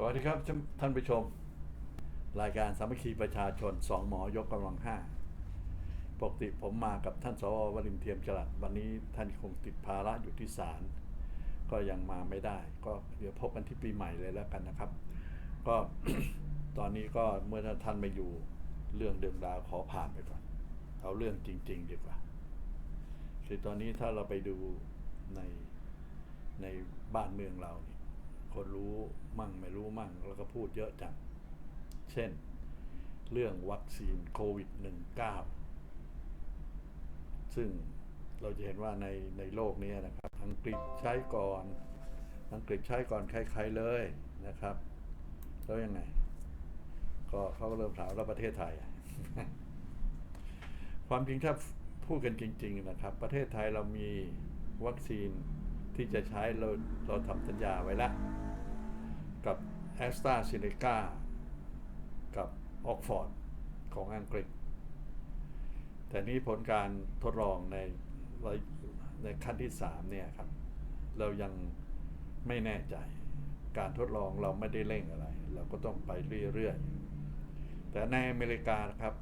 สวัสดีครับท่านผู้ชม รายการสามัคคีประชาชนสองหมอยกกำลังห้าปกติผมมากับท่านสววรินเทียมจรัสวันนี้ท่านคงติดภาระอยู่ที่ศาลก็ยังมาไม่ได้ ก็เดี๋ยวพบกันที่ปีใหม่เลยแล้วกันนะครับ ก็ตอนนี้ก็เมื่อท่านไม่อยู่เรื่องเดิมราวขอผ่านไปก่อนเอาเรื่องจริง ๆ ดีกว่าคือตอนนี้ถ้าเราไปดูในในบ้านเมืองเรา คนรู้มั่งไม่รู้มั่ง แล้วก็พูดเยอะจัง เช่น เรื่องวัคซีนโควิด -19 ซึ่งเราจะเห็นว่าในในโลกนี้นะครับ อังกฤษใช้ก่อน อังกฤษใช้ก่อนใครๆเลยนะครับ แล้วยังไง ก็เขาก็เริ่มถามแล้วประเทศไทย ความจริงถ้าพูดกันจริง ๆ นะครับ ประเทศไทยเรามีวัคซีนที่จะใช้เราเราทำสัญญาไว้แล้ว กับแอสตราเซเนกากับออกฟอร์ดของอังกฤษ แต่นี้ผลการทดลองในในขั้นที่ 3 เนี่ยครับ เรายังไม่แน่ใจ การทดลองเราไม่ได้เร่งอะไร เราก็ต้องไปเรื่อยๆ แต่ในอเมริกาครับ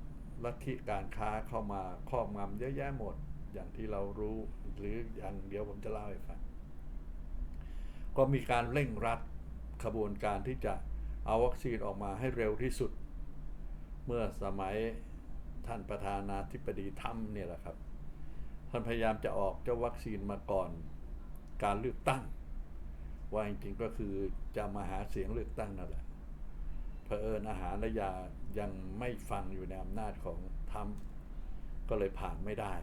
ลัทธิการค้าเข้ามาครอบงำเยอะแยะหมดอย่างที่เรารู้หรืออย่างเดียวผมจะเล่าให้ฟัง ก็มีการเร่งรัด ขบวนการที่จะเอาวัคซีนออกมาให้เร็วที่สุด เมื่อสมัยท่านประธานาธิบดีทรัมเนี่ยแหละครับท่านพยายามจะออกเจ้าวัคซีนมาก่อนการเลือกตั้ง ว่าจริงๆก็คือจะมาหาเสียงเลือกตั้งนั่นแหละเผอิญอาหารและยายังไม่ฟังอยู่ในอำนาจของทรัมก็เลยผ่านไม่ได้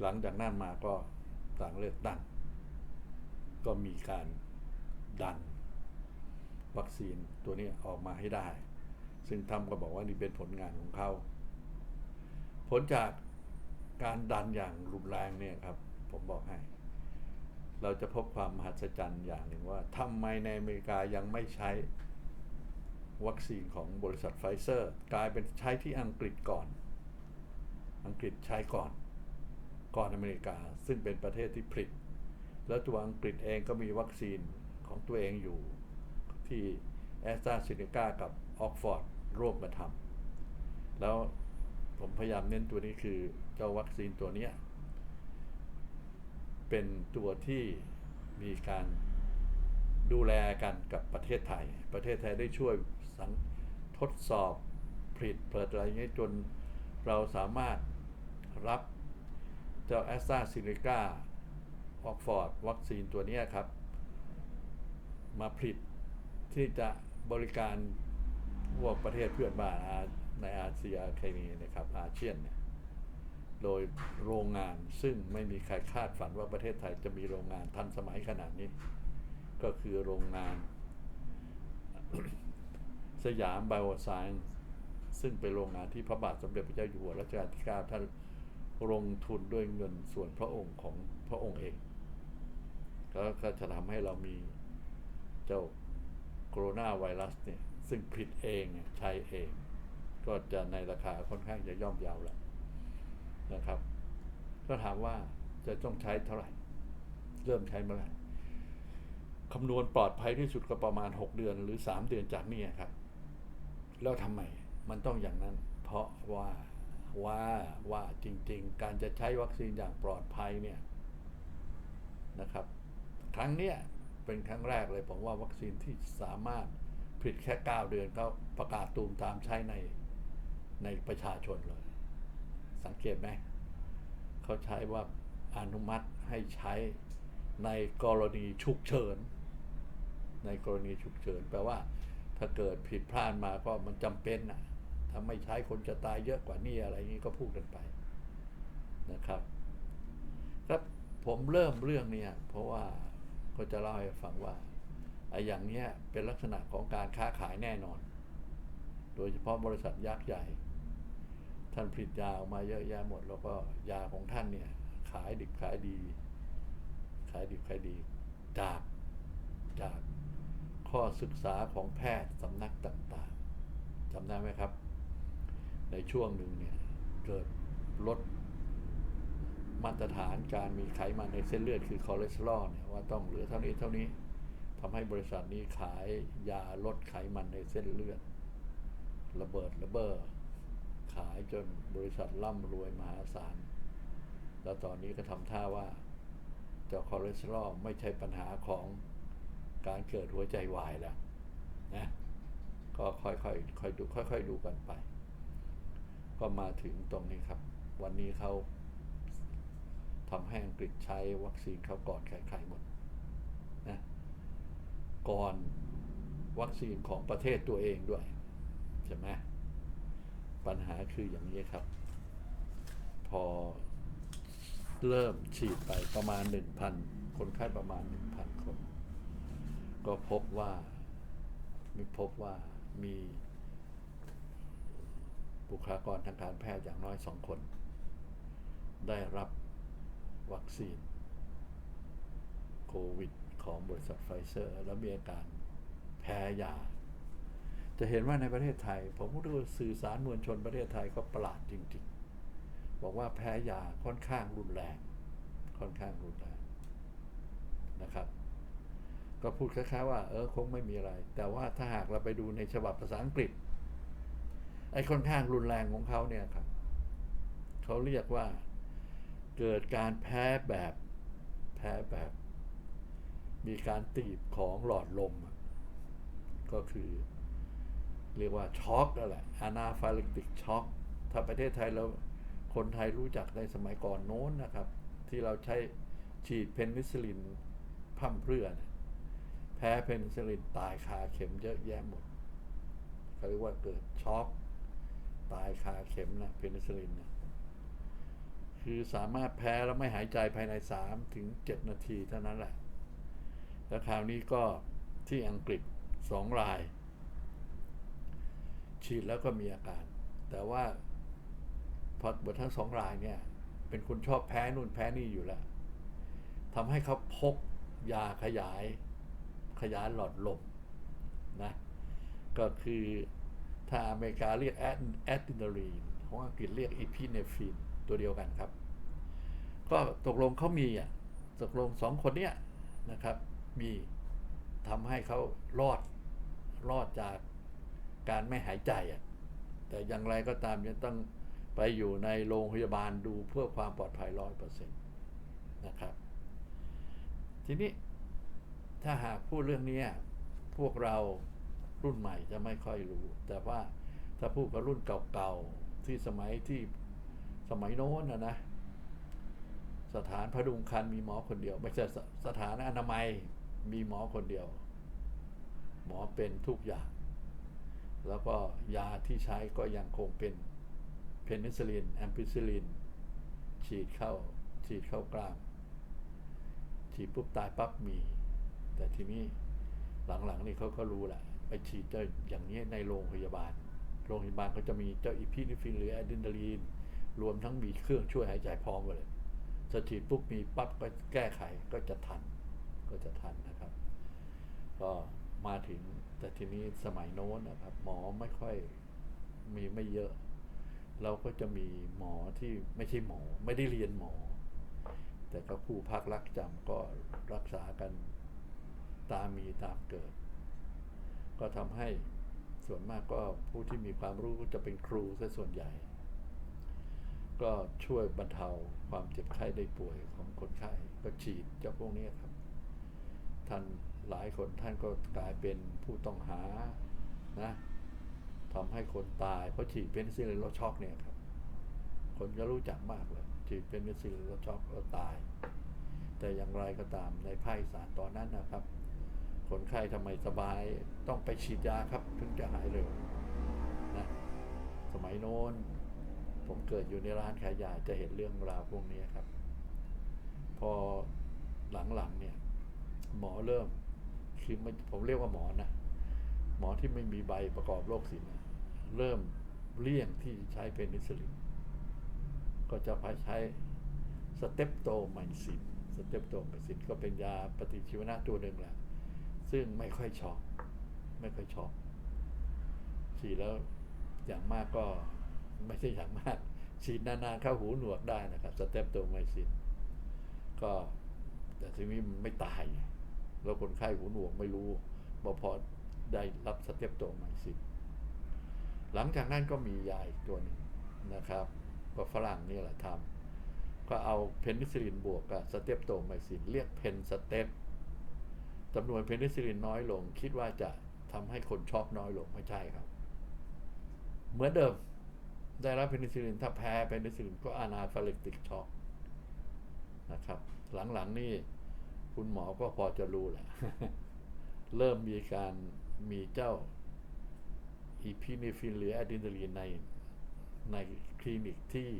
หลังจากนั้นมาก็ต่างเลือกตั้ง ก็มีการ ดัน วัคซีนตัวนี้ออกมาให้ได้ ซึ่งทำก็บอกว่านี่เป็นผลงานของเขา ผลจากการดันอย่างรุนแรงเนี่ยครับ ผมบอกให้ เราจะพบความมหัศจรรย์อย่างหนึ่งว่าทำไมในอเมริกายังไม่ใช้วัคซีนของบริษัทไฟเซอร์ กลายเป็นใช้ที่อังกฤษก่อน อังกฤษใช้ก่อน ก่อนอเมริกา ซึ่งเป็นประเทศที่ผลิต แล้วตัวอังกฤษเองก็มีวัคซีน ของตัวเองอยู่ ที่แอสตราเซเนกากับออกฟอร์ดร่วมกันทำแล้วผมพยายามเน้นตัวนี้คือเจ้าวัคซีนตัวนี้เป็นตัวที่มีการดูแลกันกับประเทศไทย ประเทศไทยได้ช่วยสังทดสอบผลิตเปิดอะไรเงี้ยจนเราสามารถรับเจ้าแอสตราเซเนกาออกฟอร์ดวัคซีนตัวนี้ครับ มาผลิตที่จะบริการพวกประเทศเพื่อนบ้านอาในอาเซียเคมีนะครับอาเซียนเนี่ยโดยโรงงานซึ่งไม่มีใครคาดฝันว่าประเทศไทยจะมีโรงงานทันสมัยขนาดนี้ ก็คือโรงงาน สยามไบโอไซน์ซึ่งเป็นโรงงานที่พระบาทสมเด็จพระเจ้าอยู่หัวรัชกาลที่ 9 ท่านลงทุนด้วยเงินส่วนพระองค์ของพระองค์เอง ก็จะทำให้เรามี เจ้าโคโรนาไวรัสเนี่ยซึ่งผลิตเองใช้เอง ก็จะในราคาค่อนข้างจะย่อมยาวแล้วนะครับ ก็ถามว่าจะต้องใช้เท่าไหร่ เริ่มใช้เมื่อไหร่คำนวณปลอดภัยที่สุดก็ประมาณ 6 เดือนหรือ 3 เดือนจากนี้ครับ แล้วทำไมมันต้องอย่างนั้น เพราะว่าว่าว่าจริง ๆ การจะใช้วัคซีนอย่างปลอดภัยเนี่ยนะครับ ครั้งเนี้ย เป็นครั้งแรกเลยผมว่าวัคซีนที่สามารถผลิตแค่ 9 เดือนก็ประกาศตูมตามใช้ในในประชาชนเลย สังเกตไหมเขาใช้ว่าอนุมัติให้ใช้ในกรณีฉุกเฉิน ในกรณีฉุกเฉิน แปลว่าถ้าเกิดผิดพลาดมาก็มันจำเป็นนะถ้าไม่ใช้คนจะตายเยอะกว่านี้อะไรนี้ก็พูดกันไปนะครับ ครับผมเริ่มเรื่องเนี้ยเพราะว่า ก็จะเล่าให้ฟังว่าไอ้อย่างเนี้ยเป็นลักษณะของการค้าขายแน่นอน โดยเฉพาะบริษัทยักษ์ใหญ่ ท่านผลิตยาออกมาเยอะแยะหมด แล้วก็ยาของท่านเนี่ยขายดิบขายดี ขายดิบขายดีจากจากข้อศึกษาของแพทย์สำนักต่างๆจำได้ไหมครับ ในช่วงหนึ่งเนี่ยเกิดลด มาตรฐานการมีไขมันในเส้นเลือดคือคอเลสเตอรอลเนี่ยว่าต้องเหลือเท่านี้เท่านี้ทำให้บริษัทนี้ขายยาลดไขมันในเส้นเลือด ระเบิดระเบ้อขายจนบริษัทร่ำรวยมหาศาล แล้วตอนนี้ก็ทำท่าว่าเจ้าคอเลสเตอรอลไม่ใช่ปัญหาของการเกิดหัวใจวายแล้วนะก็ค่อยๆค่อยดูค่อย ๆ ดูกันไป ก็มาถึงตรงนี้ครับ วันนี้เขา ทำให้อังกฤษใช้วัคซีนเขาก่อนใครๆหมดนะก่อนวัคซีนของประเทศตัวเองด้วยใช่ไหมปัญหาคืออย่างนี้ครับ พอเริ่มฉีดไปประมาณ 1,000 คนไข้ประมาณ 1,000 คน ก็พบว่ามีพบว่ามีบุคลากรทางการแพทย์อย่างน้อยสองคน ได้รับ วัคซีนโควิดของบริษัทไฟเซอร์ แล้วมีอาการแพ้ยา จะเห็นว่าในประเทศไทย ผมก็ดูสื่อสารมวลชนประเทศไทยก็ประหลาดจริงๆ บอกว่าแพ้ยาค่อนข้างรุนแรง ค่อนข้างรุนแรงนะครับ ก็พูดคล้ายๆว่าเออคงไม่มีอะไร แต่ว่าถ้าหากเราไปดูในฉบับภาษาอังกฤษไอ้ค่อนข้างรุนแรงของเขาเนี่ยครับ เขาเรียกว่า เกิดการแพ้แบบแพ้แบบ มีการตีบของหลอดลม ก็คือ เรียกว่าช็อกนั่นแหละอานาฟาลิติกช็อกถ้าประเทศไทยเราคนไทยรู้จักในสมัยก่อนโน้นนะครับ ที่เราใช้ฉีดเพนิซิลินพั่มเพื่อนแพ้เพนิซิลินตายคาเข็มเยอะแยะหมดเขาเรียกว่าเกิดช็อกตายคาเข็มนะเพนิซิลินนะ คือสามารถแพ้แล้วไม่หายใจภายใน 3 ถึง 7 นาทีเท่านั้นแหละ แล้วคราวนี้ก็ที่อังกฤษสองราย ฉีดแล้วก็มีอาการ แต่ว่าพอบททั้งสองรายเนี่ย เป็นคนชอบแพ้นู่นแพ้นี่อยู่แล้วทำให้เขาพกยาขยายขยายหลอดลมนะก็คือถ้าอเมริกาเรียกแอดแอดดินาลีนของอังกฤษเรียกอีพีเนฟิน ตัวเดียวกันครับ ก็ตกลงเขามีอะตกลงสองคนเนี้ยนะครับ มีทำให้เขารอดรอดจากการไม่หายใจอะแต่อย่างไรก็ตามยังต้องไปอยู่ในโรงพยาบาลดูเพื่อความปลอดภัยร้อยเปอร์เซ็นต์นะครับ ทีนี้ถ้าหากพูดเรื่องนี้พวกเรารุ่นใหม่จะไม่ค่อยรู้ แต่ว่าถ้าพูดกับรุ่นเก่าๆที่สมัยที่ สมัยโน้นนะนะ สถานพดุงคันมีหมอคนเดียว ไม่ใช่สสถานอนามัยมีหมอคนเดียว หมอเป็นทุกอย่าง แล้วก็ยาที่ใช้ก็ยังคงเป็นเพนิซิลินแอมพิซิลิน ฉีดเข้า ฉีดเข้ากลาง ฉีดปุ๊บตายปั๊บมี แต่ทีนี้หลังๆนี่เขาก็รู้แหละไปฉีดเจ้าอย่างนี้ในโรงพยาบาล โรงพยาบาลก็จะมีเจ้าอีพินิฟินหรืออะดรีนาลีน รวมทั้งมีเครื่องช่วยหายใจพร้อมไปเลยสฉีดปุ๊บมีปั๊บก็แก้ไขก็จะทัน ก็จะทันนะครับ ก็มาถึงแต่ทีนี้สมัยโน้นนะครับ หมอไม่ค่อยมีไม่เยอะ เราก็จะมีหมอที่ไม่ใช่หมอ ไม่ได้เรียนหมอ แต่ก็ผู้พักรักจำก็รักษากันตามมีตามเกิด ก็ทำให้ส่วนมากก็ผู้ที่มีความรู้จะเป็นครูซะส่วนใหญ่ ก็ช่วยบรรเทาความเจ็บไข้ได้ป่วยของคนไข้ก็ฉีดเจ้าพวกนี้ครับ ท่านหลายคนท่านก็กลายเป็นผู้ต้องหานะทำให้คนตาย เพราะฉีดเป็นซิลินโลช็อกเนี่ยครับ คนก็รู้จักมากเลยฉีดเป็นซิลินโลช็อกแล้วตาย แต่อย่างไรก็ตามในภาคอีสานตอนนั้นนะครับ คนไข้ทำไมสบายต้องไปฉีดยาครับ ถึงจะหายเร็วนะสมัยโน้น ผมเกิดอยู่ในร้านขายยาจะเห็นเรื่องราวพวกนี้ครับ พอหลังๆเนี่ย หมอเริ่มคือไม่ผมเรียกว่าหมอนะหมอที่ไม่มีใบประกอบโรคศิลป์เริ่มเลี่ยงที่ใช้เพนิซิลินก็จะไปใช้สเตปโตไมซินสเตปโตไมซินก็เป็นยาปฏิชีวนะตัวหนึ่งแหละซึ่งไม่ค่อยชอกไม่ค่อยชอกฉีดแล้วอย่างมากก็ ไม่ใช่อย่างมากฉีดนานๆเข้าหูหนวกได้นะครับสเตปโตไมซินก็แต่ทีนี้มันไม่ตายไงแล้วคนไข้หูหนวกไม่รู้ว่าพอได้รับสเตปโตไมซินหลังจากนั้นก็มียาอีกตัวหนึ่งนะครับ ก็ฝรั่งนี่แหละทำก็เอาเพนิซิลินบวกกับสเตปโตไมซินเรียกเพนสเตปจำนวนเพนิซิลินน้อยลง คิดว่าจะทำให้คนช็อกน้อยลงไม่ใช่ครับ เหมือนเดิม ได้รับเพนิซิลินถ้าแพ้เพนิซิลินก็อนาฟาเลกติกช็อกนะครับ หลังๆนี่คุณหมอก็พอจะรู้แหละ เริ่มมีการมีเจ้าอีพินิฟินหรืออะดรีนาลีนในในคลินิกที่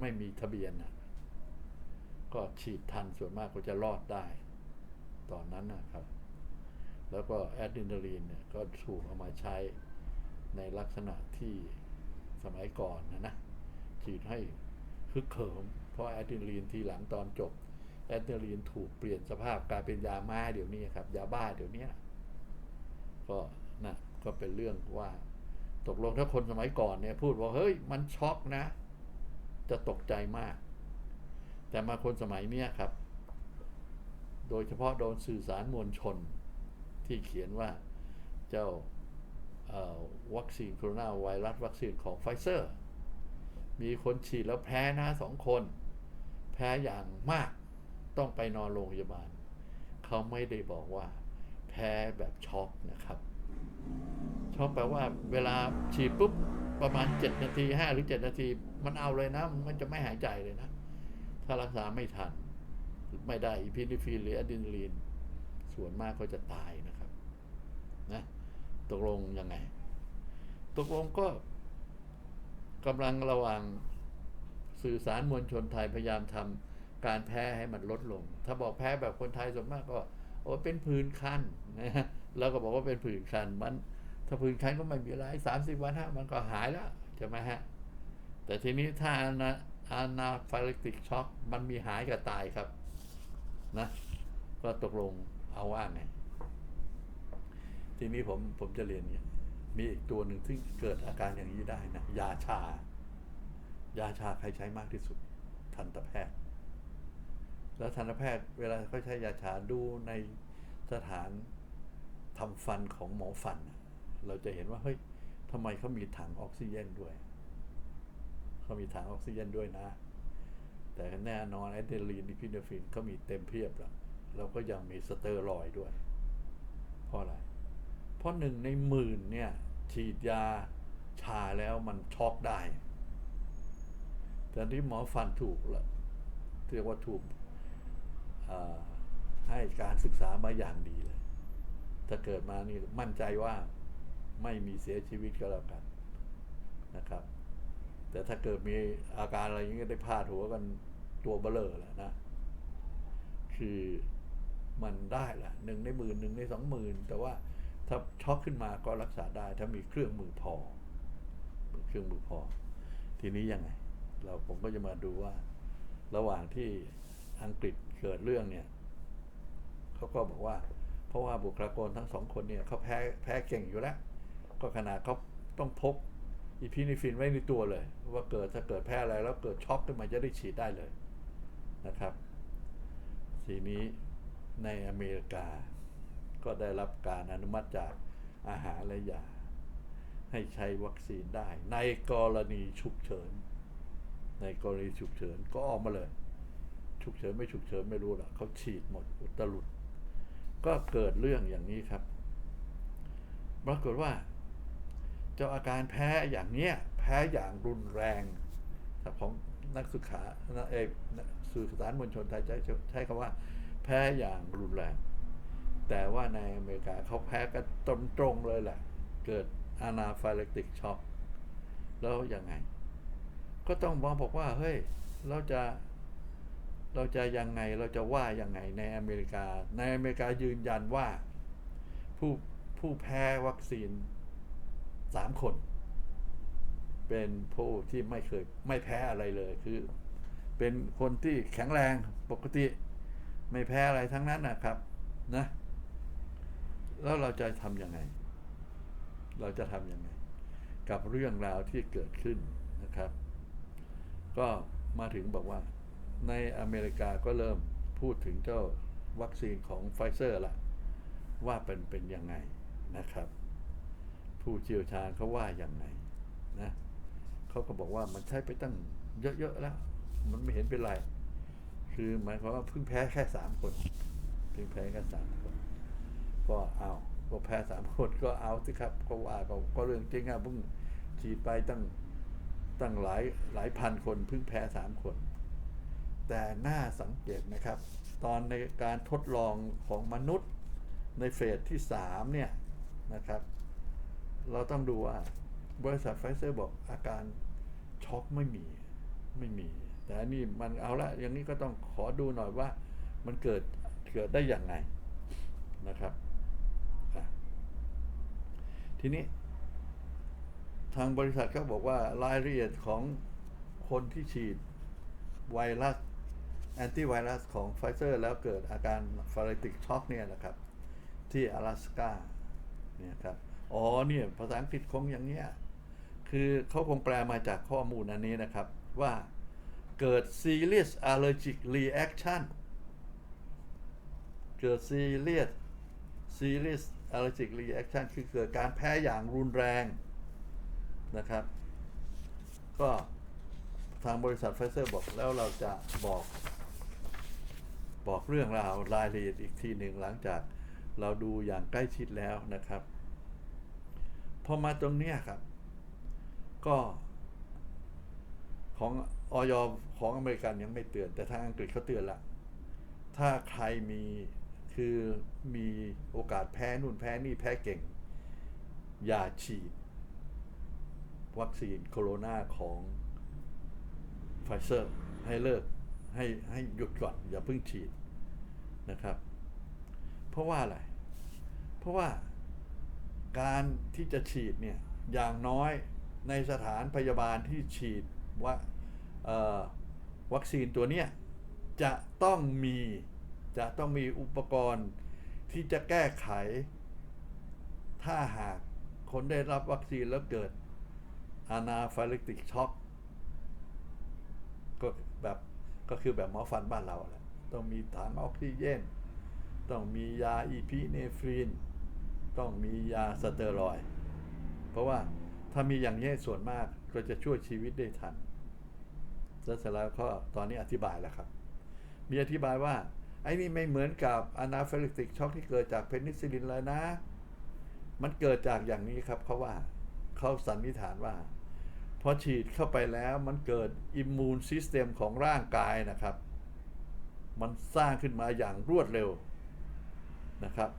ไม่มีทะเบียนนะก็ฉีดทันส่วนมากก็จะรอดได้ ตอนนั้นนะครับ แล้วก็แอดรีนาลีนเนี่ยก็ถูกเอามาใช้ในลักษณะที่ สมัยก่อนนะนะฉีดให้ฮึกเหิมเพราะแอดรีนาลีนทีหลังตอนจบ แอดรีนาลีนถูกเปลี่ยนสภาพกลายเป็นยาม้าเดี๋ยวนี้ครับ ยาบ้าเดี๋ยวนี้ก็นะก็เป็นเรื่องว่า ตกลงถ้าคนสมัยก่อนเนี่ยพูดว่าเฮ้ยมันช็อกนะ จะตกใจมาก แต่มาคนสมัยเนี้ยครับ โดยเฉพาะโดนสื่อสารมวลชนที่เขียนว่าเจ้า วัคซีนโคโรนาไวรัสวัคซีนของไฟเซอร์ มีคนฉีดแล้วแพ้นะสองคน แพ้อย่างมากต้องไปนอนโรงพยาบาล เขาไม่ได้บอกว่า แพ้แบบช็อกนะครับช็อกแปลว่าเวลาฉีดปุ๊บประมาณ 7 นาที 5 หรือ 7 นาที มันเอาเลยนะ มันจะไม่หายใจเลยนะ ถ้ารักษาไม่ทัน ไม่ได้อีพินิฟินหรืออะดรีนาลีน ส่วนมากก็จะตายนะครับ นะ ตกลงยังไง ตกลงก็กำลังระว่างสื่อสารมวลชนไทยพยายามทำการแพ้ให้มันลดลง ถ้าบอกแพ้แบบคนไทยส่วนมากก็โอ้เป็นผื่นคันนะฮะแล้วก็บอกว่าเป็นผื่นคันมัน ถ้าผื่นคันก็ไม่มีอะไรสามสิบวันฮะมันก็หายแล้วใช่ไหมฮะ แต่ทีนี้ถ้าอานาอานาฟาลิติกช็อกมันมีหายกับตายครับ นะ ก็ตกลงเอาว่าไง ทีนี้ผมผมจะเรียนเนี่ยมีอีกตัวหนึ่งที่เกิดอาการอย่างนี้ได้นะยาชา ยาชาใครใช้มากที่สุด ทันตแพทย์ แล้วทันตแพทย์เวลาเขาใช้ยาชาดูในสถานทำฟันของหมอฟัน เราจะเห็นว่าเฮ้ยทำไมเขามีถังออกซิเจนด้วยเขามีถังออกซิเจนด้วยนะ แต่แน่นอนแอดเดรีนดิพินฟินเขามีเต็มเพียบแล้วแล้วก็ยังมีสเตอรอยด์ด้วยเพราะอะไร ราะหนึ่งในหมื่นเนี่ยฉีดยาชาแล้วมันช็อกได้ แต่ที่หมอฟันถูกละเรียกว่าถูกให้การศึกษามาอย่างดีเลย ถ้าเกิดมานี่มั่นใจว่าไม่มีเสียชีวิตก็แล้วกันนะครับ แต่ถ้าเกิดมีอาการอะไรอย่างนี้ได้พาดหัวกันตัวเบลอแหละนะ คือมันได้แหละหนึ่งในหมื่นหนึ่งในสองหมื่นแต่ว่า ถ้าช็อกขึ้นมาก็รักษาได้ ถ้ามีเครื่องมือพอ เครื่องมือพอ ทีนี้ยังไง เราผมก็จะมาดูว่า ระหว่างที่อังกฤษเกิดเรื่องเนี่ยเขาก็บอกว่า เพราะว่าบุคลากรทั้งสองคนเนี่ยเขาแพ้แพ้เก่งอยู่แล้ว ก็ขนาดเขาต้องพกอีพินิฟินไว้ในตัวเลย ว่าเกิดถ้าเกิดแพ้อะไรแล้วเกิดช็อกขึ้นมาจะได้ฉีดได้เลยนะครับ ทีนี้ในอเมริกา ก็ได้รับการอนุมัติจากอาหารและยา ให้ใช้วัคซีนได้ ในกรณีฉุกเฉิน ในกรณีฉุกเฉินก็ออกมาเลย ฉุกเฉินไม่ฉุกเฉินไม่รู้ละเขาฉีดหมดอุตลุด ก็เกิดเรื่องอย่างนี้ครับปรากฏว่า เจ้าอาการแพ้อย่างเนี้ยแพ้อย่างรุนแรงถ้าของนักศึกษาเออสื่อสารมวลชนไทยใช้ใช้คำว่า แพ้อย่างรุนแรง แต่ว่าในอเมริกาเขาแพ้กันตรงๆเลยแหละ เกิดอานาฟาเลติกช็อกแล้วยังไง ก็ต้องมองบอกว่า เฮ้ย เราจะ เราจะยังไง เราจะว่ายังไงในอเมริกา ในอเมริกายืนยันว่า ผู้ผู้แพ้วัคซีนสามคน เป็นผู้ที่ไม่เคยไม่แพ้อะไรเลยคือ เป็นคนที่แข็งแรงปกติ ไม่แพ้อะไรทั้งนั้นนะครับนะ แล้วเราจะทำยังไง เราจะทำยังไง กับเรื่องราวที่เกิดขึ้นนะครับ ก็มาถึงบอกว่า ในอเมริกาก็เริ่มพูดถึงเจ้าวัคซีนของไฟเซอร์ละว่าเป็นเป็นยังไงนะครับ ผู้เชี่ยวชาญเขาว่าอย่างไงนะเขาก็บอกว่ามันใช้ไปตั้งเยอะ ๆ แล้ว มันไม่เห็นเป็นไร คือหมายความว่าเพิ่งแพ้แค่สามคน เพิ่งแพ้แค่สามคน ก็เอาก็แพ้สามคนก็เอาสิครับ ก็ว่าก็ก็เรื่องจริงอะเพิ่งฉีดไปตั้งตั้งหลายหลายพันคนเพิ่งแพ้สามคน แต่น่าสังเกตนะครับ ตอนในการทดลองของมนุษย์ในเฟสที่สามเนี่ยนะครับ เราต้องดูว่าบริษัทไฟเซอร์บอกอาการช็อกไม่มีไม่มี แต่นี่มันเอาละอย่างนี้ก็ต้องขอดูหน่อยว่ามันเกิดเกิดได้อย่างไงนะครับ ทีนี้ ทางบริษัทเขาบอกว่ารายละเอียดของคนที่ฉีดไวรัสแอนติไวรัสของไฟเซอร์แล้วเกิดอาการฟาริติกช็อกเนี่ยนะครับ ที่阿拉สกาเนี่ยครับ อ๋อเนี่ยภาษาอังกฤษคงอย่างเนี้ยคือเขาคงแปลมาจากข้อมูลอันนี้นะครับว่าเกิด serious allergic reaction เกิด serious serious allergic reaction คือเกิดการแพ้อย่างรุนแรงนะครับ ก็ทางบริษัทไฟเซอร์บอกแล้วเราจะบอก บอกเรื่องราวรายละเอียดอีกทีหนึ่งหลังจากเราดูอย่างใกล้ชิดแล้วนะครับ พอมาตรงเนี้ยครับ ก็ของออยของอเมริกันยังไม่เตือน แต่ทางอังกฤษเขาเตือนละ ถ้าใครมี คือมีโอกาสแพ้นู่นแพ้นี่แพ้เก่ง อย่าฉีด วัคซีนโคโรนาของไฟเซอร์ให้เลิกให้ให้หยุดก่อน อย่าเพิ่งฉีดนะครับ เพราะว่าอะไร เพราะว่าการที่จะฉีดเนี่ยอย่างน้อยในสถานพยาบาลที่ฉีดว่าวัคซีนตัวเนี้ยจะต้องมี จะต้องมีอุปกรณ์ที่จะแก้ไข ถ้าหากคนได้รับวัคซีนแล้วเกิดอานาฟาลิติกช็อกก็แบบก็คือแบบหมอฟันบ้านเราแหละต้องมีถังออกซิเจนต้องมียาอีพีเนฟรีน ต้องมียาสเตียรอยเพราะว่าถ้ามีอย่างนี้ส่วนมากก็จะช่วยชีวิตได้ทันแล้วเสร็จแล้วก็ตอนนี้อธิบายแล้วครับ มีอธิบายว่า ไอ้นี่ไม่เหมือนกับอนาฟิลิกติกช็อกที่เกิดจากเพนิซิลินเลยนะ มันเกิดจากอย่างนี้ครับเขาว่าเขาสันนิษฐานว่าพอฉีดเข้าไปแล้วมันเกิดอิมมูนซิสเต็มของร่างกายนะครับ มันสร้างขึ้นมาอย่างรวดเร็วนะครับ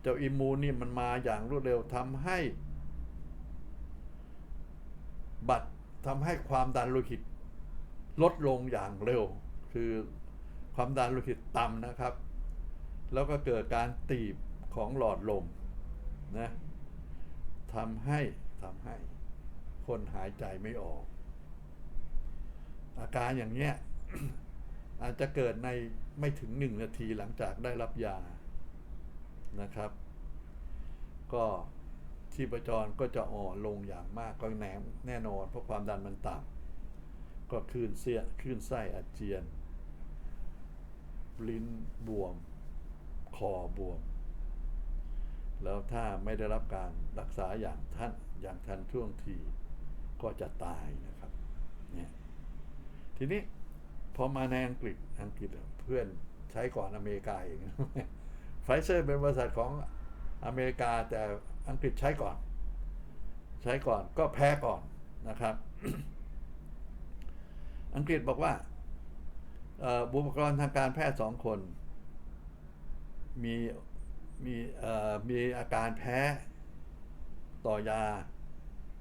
เจ้าอิมมูนนี่มันมาอย่างรวดเร็วทำให้ บัตรทำให้ความดันโลหิตลดลงอย่างเร็ว คือ ความดันโลหิตต่ำนะครับ แล้วก็เกิดการตีบของหลอดลมนะทำให้ทำให้คนหายใจไม่ออก อาการอย่างเนี้ยอาจจะเกิดในไม่ถึงหนึ่งนาทีหลังจากได้รับยานะครับ ก็ชีพจรก็จะอ่อนลงอย่างมากก็แน่แน่นอน เพราะความดันมันต่ำก็คลื่นเสียคลื่นไส้อาเจียน ลิ้นบวม คอบวม แล้วถ้าไม่ได้รับการรักษาอย่างท่านอย่างทันท่วงทีก็จะตายนะครับเนี่ยทีนี้พอมาในอังกฤษอังกฤษเพื่อนใช้ก่อนอเมริกาเองไฟเซอร์เป็นบริษัทของอเมริกาแต่อังกฤษใช้ก่อน ใช้ก่อนก็แพ้ก่อนนะครับ อังกฤษบอกว่า บุคลากรทางการแพทย์สองคน มีมีมีอาการแพ้ต่อยา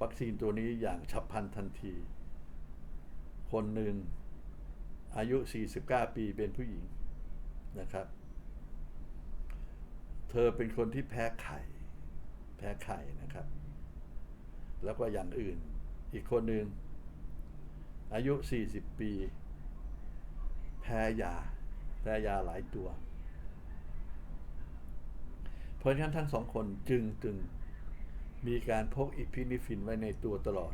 วัคซีนตัวนี้อย่างฉับพลันทันที คนหนึ่งอายุ 49 ปีเป็นผู้หญิงนะครับ เธอเป็นคนที่แพ้ไข่ แพ้ไข่นะครับ แล้วก็อย่างอื่น อีกคนหนึ่งอายุ 40 ปี พ้ยา แพ้ยาหลายตัว เพราะฉะนั้นทั้งสองคนจึงจึงมีการพกอิพินิฟินไว้ในตัวตลอด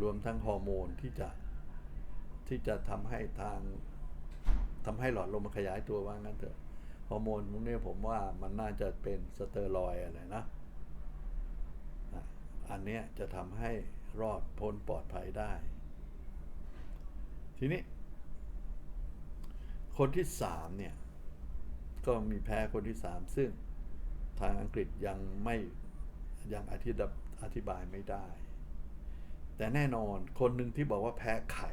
รวมทั้งฮอร์โมนที่จะที่จะทำให้ทางทำให้หลอดลมขยายตัวว่างั้นเถอะฮอร์โมนพวกนี้ผมว่ามันน่าจะเป็นสเตอรอยอะไรนะอะอันเนี้ยจะทำให้รอดพ้นปลอดภัยได้ ทีนี้ คนที่สามเนี่ย ก็มีแพ้คนที่สามซึ่งทางอังกฤษยังไม่ยังอธิบอธิบายไม่ได้ แต่แน่นอนคนหนึ่งที่บอกว่าแพ้ไข่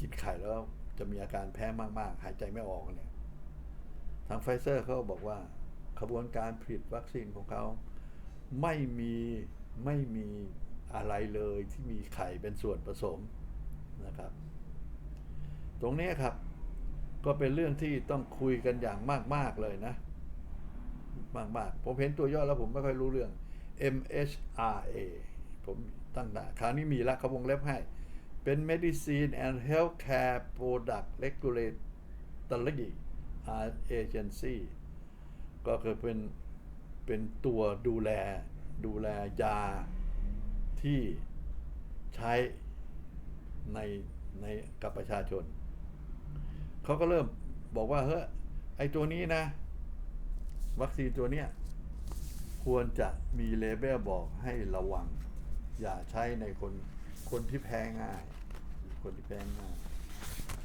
กินไข่แล้วจะมีอาการแพ้มาก ๆ หายใจไม่ออกเนี่ย ทางไฟเซอร์เขาบอกว่าขบวนการผลิตวัคซีนของเขาไม่มีไม่มีอะไรเลยที่มีไข่เป็นส่วนผสมนะครับ ตรงนี้ครับ ก็เป็นเรื่องที่ต้องคุยกันอย่างมาก ๆ เลยนะ มาก ๆ ผมเห็นตัวย่อแล้วผมไม่ค่อยรู้เรื่อง MHRA ผมตั้งแต่คราวนี้มีแล้วเขาวงเล็บให้ เป็น Medicine and Healthcare Product Regulatory Agency ก็คือเป็น เป็นตัวดูแล ดูแลยาที่ใช้ในในกับประชาชน เขาก็เริ่มบอกว่าเฮ้ยไอตัวนี้นะ วัคซีนตัวเนี้ยควรจะมีเลเบลบอกให้ระวัง อย่าใช้ในคนคนที่แพ้ง่าย คนที่แพ้ง่าย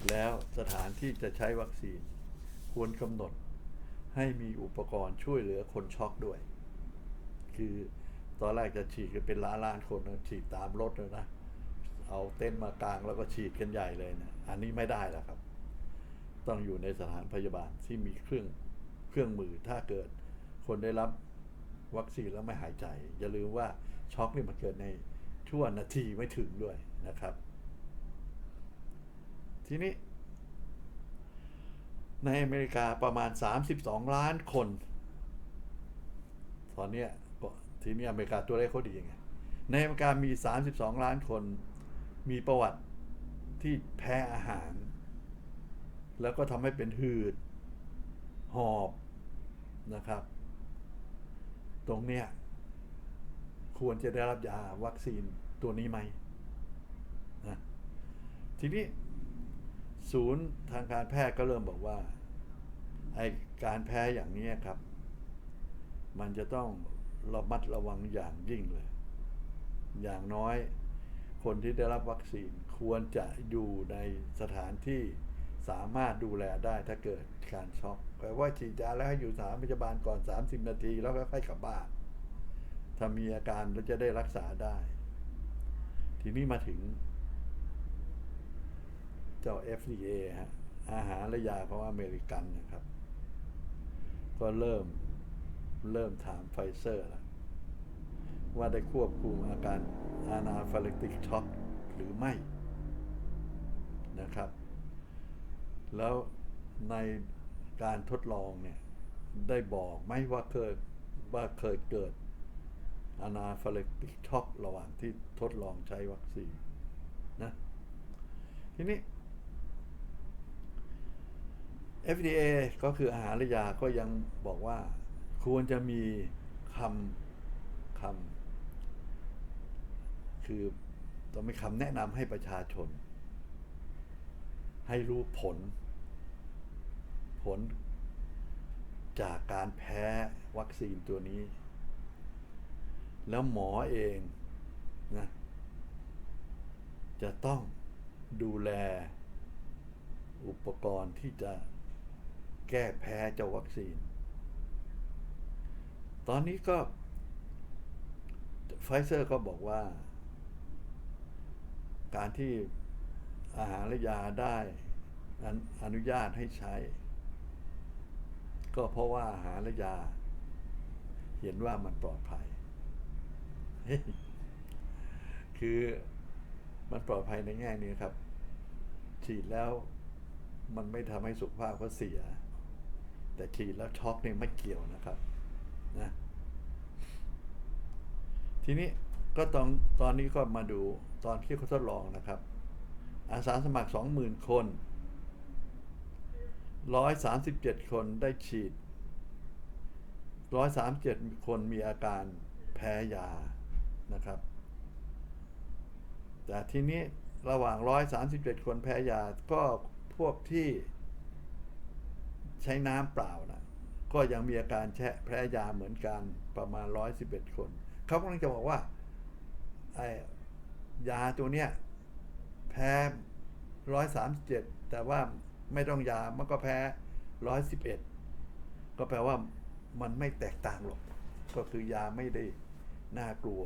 แล้วสถานที่จะใช้วัคซีน ควรกำหนดให้มีอุปกรณ์ช่วยเหลือคนช็อกด้วย คือตอนแรกจะฉีดกันเป็นล้านล้านคนนะฉีดตามรถเลยนะ เอาเต้นมากลางแล้วก็ฉีดกันใหญ่เลยนะ อันนี้ไม่ได้แล้วครับ ต้องอยู่ในสถานพยาบาลที่มีเครื่องเครื่องมือถ้าเกิด คนได้รับวัคซีนแล้วไม่หายใจ อย่าลืมว่าช็อกนี่มันเกิดในชั่วนาทีไม่ถึงด้วยนะครับ ทีนี้ ในอเมริกาประมาณ 32 ล้านคน ตอนนี้ทีนี้อเมริกาตัวเลขเขาดียังไง ในอเมริกามี 32 ล้านคน มีประวัติที่แพ้อาหาร แล้วก็ทำให้เป็นหืด หอบนะครับ ตรงเนี้ยควรจะได้รับยาวัคซีนตัวนี้ไหมนะทีนี้ศูนย์ทางการแพทย์ก็เริ่มบอกว่าไอการแพ้อย่างนี้ครับ มันจะต้องระมัดระวังอย่างยิ่งเลย อย่างน้อยคนที่ได้รับวัคซีนควรจะอยู่ในสถานที่ สามารถดูแลได้ถ้าเกิดการช็อกแปลว่าฉีดยาแล้วให้อยู่สถานพยาบาลก่อน 30 นาที แล้วค่อยกลับบ้าน ถ้ามีอาการแล้วจะได้รักษาได้ ทีนี้มาถึง เจ้า FDA ฮะอาหารและยาของอเมริกันนะครับ ก็เริ่มเริ่มถามไฟเซอร์ล้วว่าได้ควบคุมอาการอานาฟาเลติกช็อกหรือไม่นะครับ แล้วในการทดลองเนี่ย ได้บอกไหมว่าเคยว่าเคยเกิดอนาฟาเลติกช็อกระหว่างที่ทดลองใช้วัคซีนนะ ทีนี้ FDA ก็คืออาหารและยาก็ยังบอกว่า ควรจะมีคำคำคือต้องมีคำแนะนำให้ประชาชน ให้รู้ผล ผลจากการแพ้วัคซีนตัวนี้ แล้วหมอเองนะจะต้องดูแลอุปกรณ์ที่จะแก้แพ้เจ้าวัคซีน ตอนนี้ก็ไฟเซอร์ก็บอกว่า การที่ อาหารและยาได้อนุอนุญาตให้ใช้ ก็เพราะว่าอาหารและยา เห็นว่ามันปลอดภัย คือมันปลอดภัยในแง่นี้ครับ ฉีดแล้วมันไม่ทำให้สุขภาพเขาเสีย แต่ฉีดแล้วช็อกเนี่ยไม่เกี่ยวนะครับนะทีนี้ก็ตอนตอนนี้ก็มาดูตอนที่เขาทดลองนะครับ อาสาสมัครสองหมื่นคนร้อยสามสิบเจ็ดคนได้ฉีดร้อยสามเจ็ดคนมีอาการแพ้ยานะครับ แต่ทีนี้ระหว่างร้อยสามสิบเจ็ดคนแพ้ยา ก็พวกที่ใช้น้ำเปล่านะก็ยังมีอาการแช่แพ้ยาเหมือนกันประมาณร้อยสิบเอ็ดคน เขากำลังจะบอกว่าไอ้ยาตัวเนี้ย พ้ร้อยสามสิบเจ็ดแต่ว่าไม่ต้องยามันก็แพ้ร้อยสิบเอ็ดก็แปลว่ามันไม่แตกต่างหรอก ก็คือยาไม่ได้น่ากลัว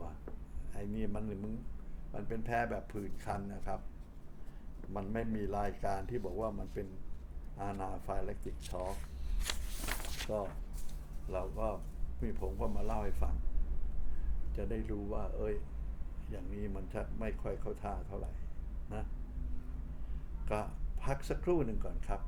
ไอ้นี่มันมึงมันเป็นแพ้แบบผื่นคันนะครับ มันไม่มีรายการที่บอกว่ามันเป็นอาณาไฟแลกติกช็อกก็เราก็มีผมก็มาเล่าให้ฟัง จะได้รู้ว่า เอ้ย อย่างนี้มันชักไม่ค่อยเข้าท่าเท่าไหร่ นะก็พักสักครู่หนึ่งก่อนครับ